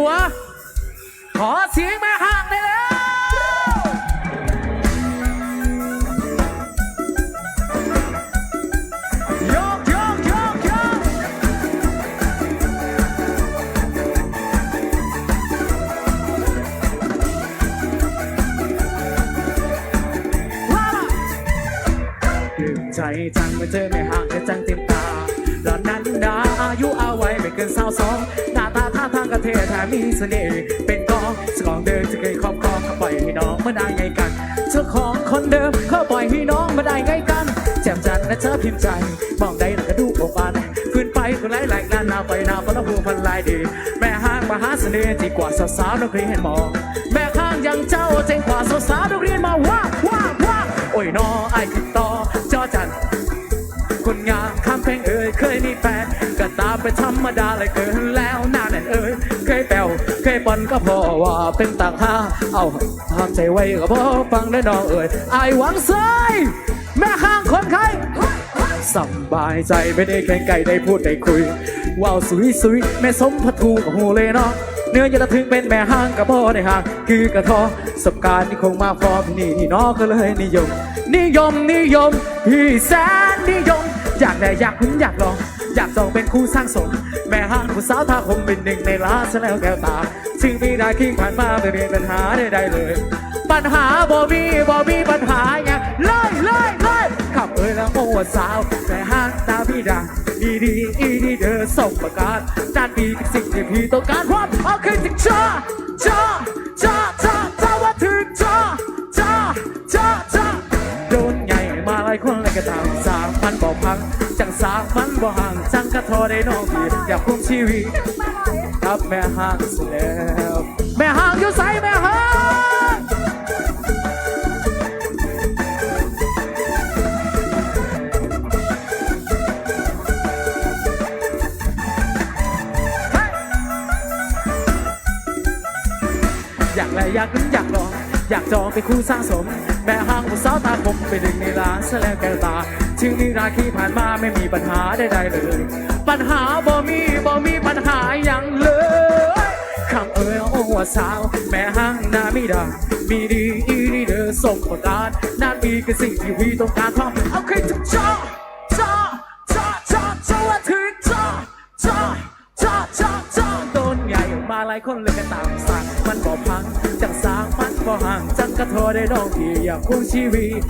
ัว ขอเสียงแม่ห้างได้แล้วโยใจจังเมื่อเจอแม่ห้างจะจังเต็มตาหล่อนนั้นดาอายุเอาไว้ไม่เกินสาวสอง ท่าทางกระเทศแถมมีเสน่ห์เป็นกองสกองเดิมจะเคยครอบครองเขาปล่อยให้น้องมาได้ไงกันเจ้าของคนเดิมเขาปล่อยให้น้องมาได้ไงกันแจ่มจันทร์และเธอพิมพ์ใจมองได้แล้วก็ดูโอบานขึ้นไปก็ไล่ไหลงานนาไปนาฟันละหูพันลายดี แม่ห้างมหาเสน่ห์ที่กว่าสาวๆนักเรียนมองแม่ข้างยังเจ้าเจงกว่าสาวๆนักเรียนมาว้าว้าว้าโอ้ยนอไอ้ติดต่อจอจัน คนงามข้ามเพลงเอ่ยเคยมีแฟนก็ตามไปธรรมดาเลยเกินแล้วหน้าแน่นเอ่ยเคยแปวเคยปอนก็พอว่าเป็นต่างหาเอาทำใจไว้ก็พอฟังได้น้องเอ่ยไอหวังเซยแม่ข้างคนไข้สบายใจไม่ได้แข่งไก่ได้พูดได้คุยว้าวสุยสุยแม่สมพัทูกับหูเลยเนาะเนื้อจะถึงเป็นแม่ห้างกับพ่อได้ห่างคือกระทอสบการณ์ที่คงมาพร้อมนี่นี่น้องก็เลยนิยม นิยมนิยมพี่แสนนิยม อยากได้อยากคุ้นอยากลอง อยากจองเป็นคู่สร้างสม แม่ห้างผู้สาวทาคมเป็นหนึ่งในล้านซะแล้วแก้วตาซึ่งมีได้คิงผ่านมาไม่มีปัญหาใดๆเลย ปัญหาบ่มีบ่มีปัญหาไงเลยเลยเลยขับเอ้ยแล้วโอ้สาวแต่ห้างตาพี่ดังดีดีอีดีเดอส่งประกาศด้านดีกับสิ่งที่พี่ต้องการความเอาขึ้นถึงจ้าจ้าจ้าจ้าจ้า มันบอกพัง จังสามพันบอกห่าง จังกระทอได้น้องพี่อยากคุ้มชีวิตครับแม่ห้างเสียแล้วแม่ห้างอยู่ใสแม่ห้างอยากอะไรอยากนั้นอยากลองอยากจองเป็นคู่สร้างสม แม่ห้างผู้สาวตาคมเป็นหนึ่งในล้านซะแล้วแก้วตา ถึงมีราคีผ่านมาไม่มีปัญหาใดๆเลย ปัญหาบ่มีบ่มีปัญหาอย่างเลยคำเอ่ยโอ้ว่าสาว แม่ห้างนาไม่ด่ามีดีอีดีเดอส่งประกาศนานมีคือสิ่งที่พี่ต้องการทำเอาใครจะจ้าจ้าจ้าจ้าจ้าว่าถึงจ้าจ้าจ้าจ้าจ้าโดนใหญ่มาหลายคนเลยก็ตามสั่งมันบ่พังจังสางมันบ่ห่างจังกระโทษได้น้องพี่อยากคงชีวิต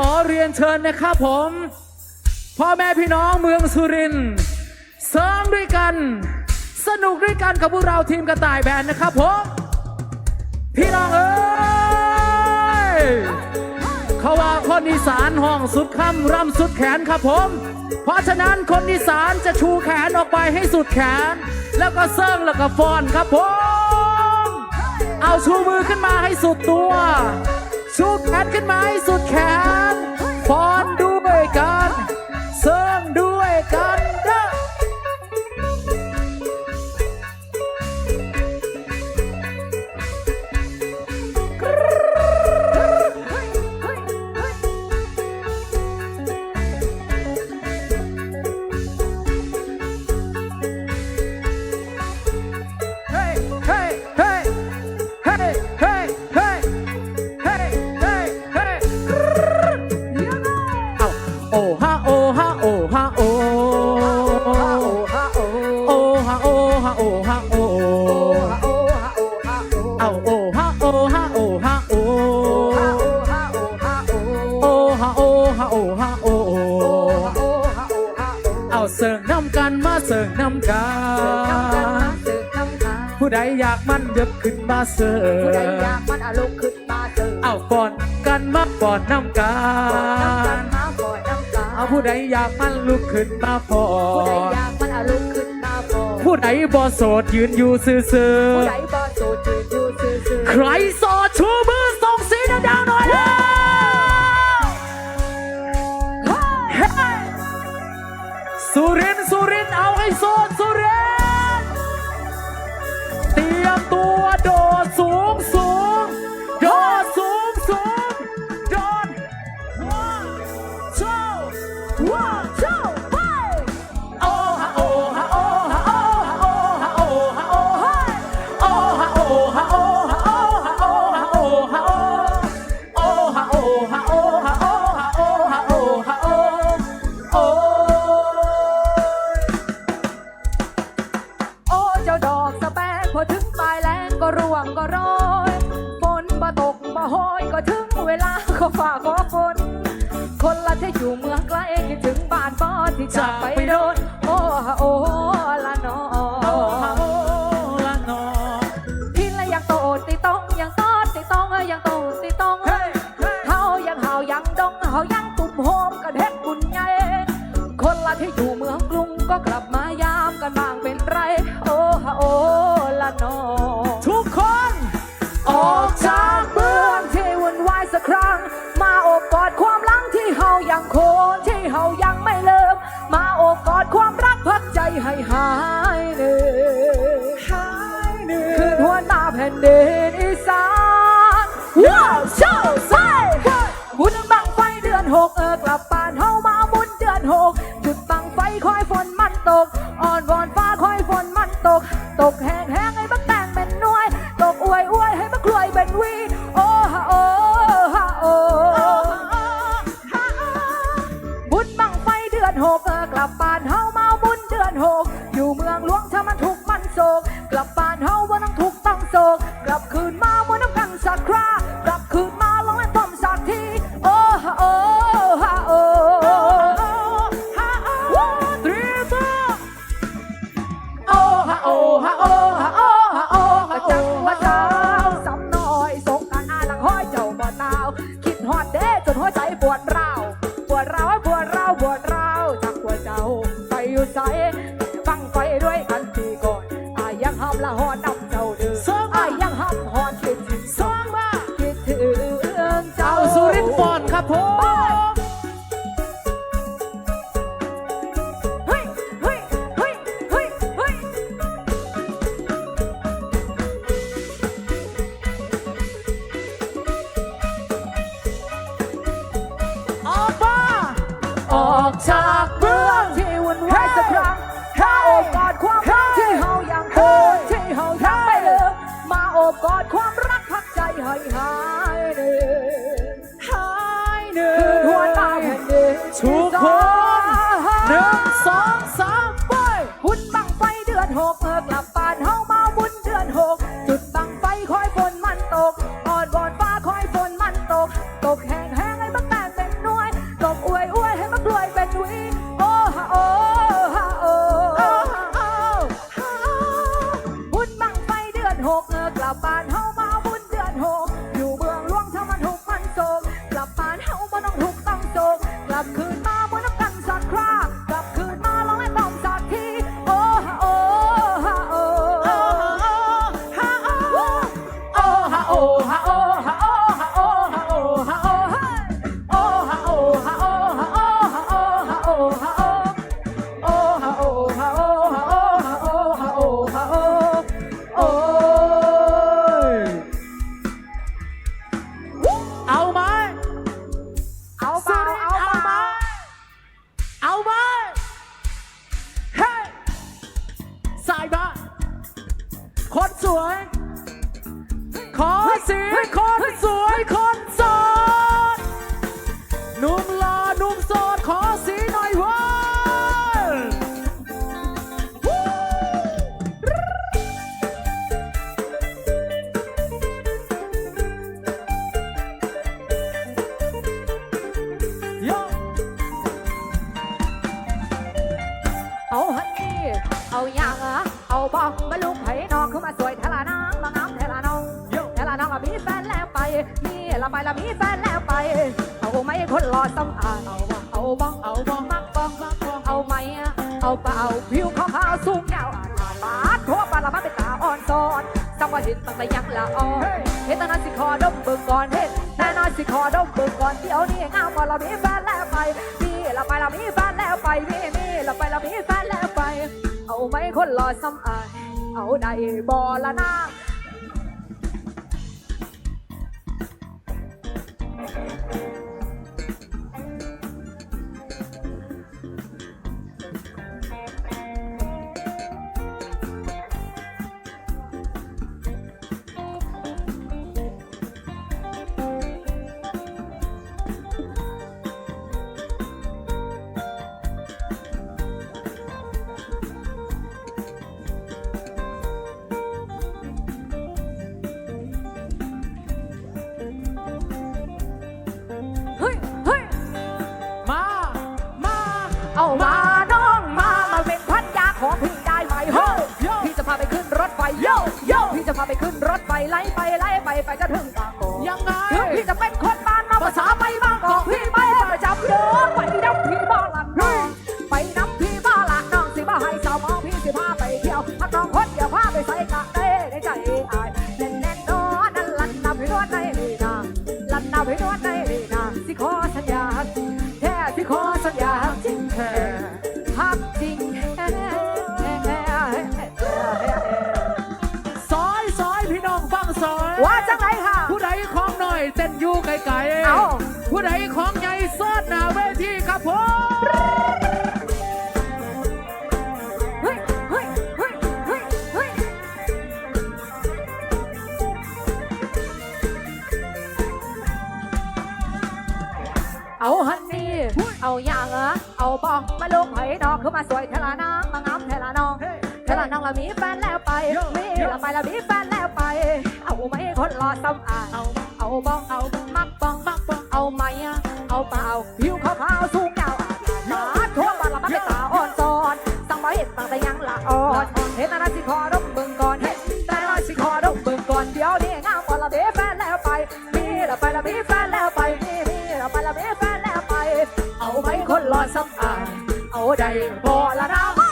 ขอเรียนเชิญนะครับผม พ่อแม่พี่น้องเมืองสุรินทร์เสริมด้วยกัน สนุกด้วยกันกับพวกเราทีมกระต่ายแบนนะครับผม พี่น้องเอ้ยเขาว่าคนอีสานห้องสุดคำร่ำสุดแขนครับผม เพราะฉะนั้นคนอีสานจะชูแขนออกไปให้สุดแขน แล้วก็เซิร์งแล้วก็ฟอนครับผม เอาชูมือขึ้นมาให้สุดตัวชูแขนขึ้นมาให้สุดแขน பாட்டு เอาเสิร์ฟน้ำกันมาเสิร์ฟน้ำกันผู้ใดอยากมันเดือบขึ้นมาเสิร์ผู้ใดอยาฟกมันอารมณ์ขึ้นมาเจอเอาก่อนกันมาก่อนน้ำกัน้ำกันนมาก่อนน้ำตาเอาผู้ใดอยากมันลุกขึ้นมาพอผู้ใดอยากมันอารมณ์ขึ้นมาก่อนผู้ใดบ่โสดยืนอยู่ซื่อผู้ใดบ่โสดจืดอยู่ซื่อๆใคร บ้านบ่ที่จากไปโดนโอ้ฮะโอ้ละนอโอ้ฮะโอละนอพี่ละยังโตติต้องยังตอดติต้องยังโตติต้องเฮ้ยเฮ้ยเฮายังเฮายังดงเฮายังตุ่มโฮมกันเฮ็ดบุญใหญ่คนละที่อยู่เมืองกรุงก็กลับมายามกันบ้างเป็นไร โอ้ฮะโอ้ละนอทุกคนออกจากเมืองที่วุ่นวายสักครั้ง มาโอบกอดความหลังที่เฮายังโคนที่เฮายัง กอดความรักพักใจให้หายเหนื่อยหายเหนื่คืนหัวหน้าแผ่นดินอีสานว้าวเช้าใส่บุญบังไฟเดือนหกเออกลับบ้านเฮามาบุญเดือนหกจุดบังไฟคอยฝนมันตกอ่อนวอนฟ้าคอยฝนมันตก ตกแห้งแห้งให้บักแตงเป็นน่วย ตกอวยอวยให้บักกลวยเป็นวี ก่อนครับผม สวย ขอเสียงคนสวยคนโสดหนุ่มหล่อหนุ่มโสดขอเสียงหน่อยเว้ยโยเอาฮันนี่เอาอย่างอะเอาบองมาลุกไผ่ ละไปละมีแฟนแล้วไป เอาไหมคนรอต้องอ่านเอาบ่เอาบ้องเอาบองมักบ้องบักบองเอาไหมเอาเปล่าผิวขาวขาวสูงยาวอ่านอ่านบาทั่วปลาละมาเป็นตาอ่อนซ้อนจังว่าเห็นตั้งแต่ยังละอ่อนเฮ็ดต่นั้นสิคอดมเบิ่งก่อนเฮ็ดแต่นั้นสิคอดมเบิ่งก่อนเดี๋ยวนี้งามกว่าเรามีแฟนแล้วไปมีละไปละมีแฟนแล้วไปมีมีละไปละมีแฟนแล้วไป เอาไหมคนรอซ้ำอ่ายเอาได้บ่ละนาง Okay. รถไฟไล่ไปไล่ไปไปจะถึงบางกอกยังไงถึงพี่จะเป็นคนบ้านนอกภาษาไม่บางกอกพี่ไปประจำเด้อไปนับพี่บ้านละน้องไปนับพี่บ้านละน้องสิบ้าให้สาวมองพี่สิพาไปเที่ยวถ้าน้องคนเดียวพาไปใส่กะเต้ในใจอายแน่นแน่นอนนั่นลันนับให้นวดในนี่นาลันนับให้นวดในนี่นาสิขอสัญญาแท้สิขอสัญญาจริงแค่ ไกลๆเอาผู้ใดของใหญ่เสิร์ชหน้าเวทีครับผมเฮ้ยเฮ้ยเฮ้ยเฮ้ยเฮ้ยเอาฮันนี่เอาอย่างเหรอเอาบองมาลูกไผ่ดอกคือมาสวยเทลานางมางามเทลานองเทลานองเรามีแฟนแล้วไปมีละไปละมีแฟนแล้วไป เอาไหมคนรอซ้ำอ่างเอา เอาบ้องเอามักบ้องมักบ้องเอาไหมอะเอาเปล่าผิวขาวๆสูงยาวอะหนาทั่วบ้านละมันเป็นตาอ่อนซอนตั้งบ่เห็นตั้งแต่ยังละอ่อนเห็นแต่นาสิคอดมเบิ่งก่อนเห็นแต่นาสิคอดมเบิ่งก่อนเดี๋ยวนี้งามกว่าละเบแฟนแล้วไปมีละไปละมีแฟนแล้วไปมีมีละไปละมีแฟนแล้วไป เอาไหมคนรอซ้ำอ่างเอาใดพอละนะ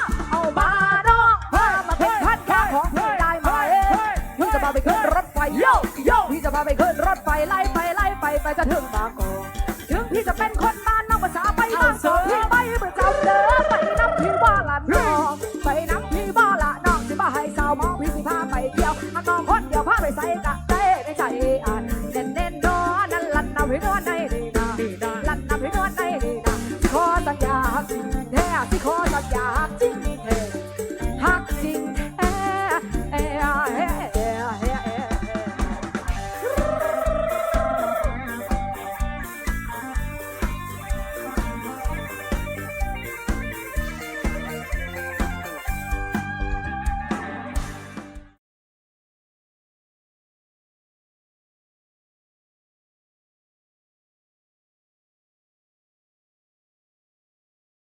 ไปจะถึงบางกอกถึงพี่จะเป็นคนบ้านนอกภาษาไปบางกอกพี่ไม่เหมือเจ้าเด้อ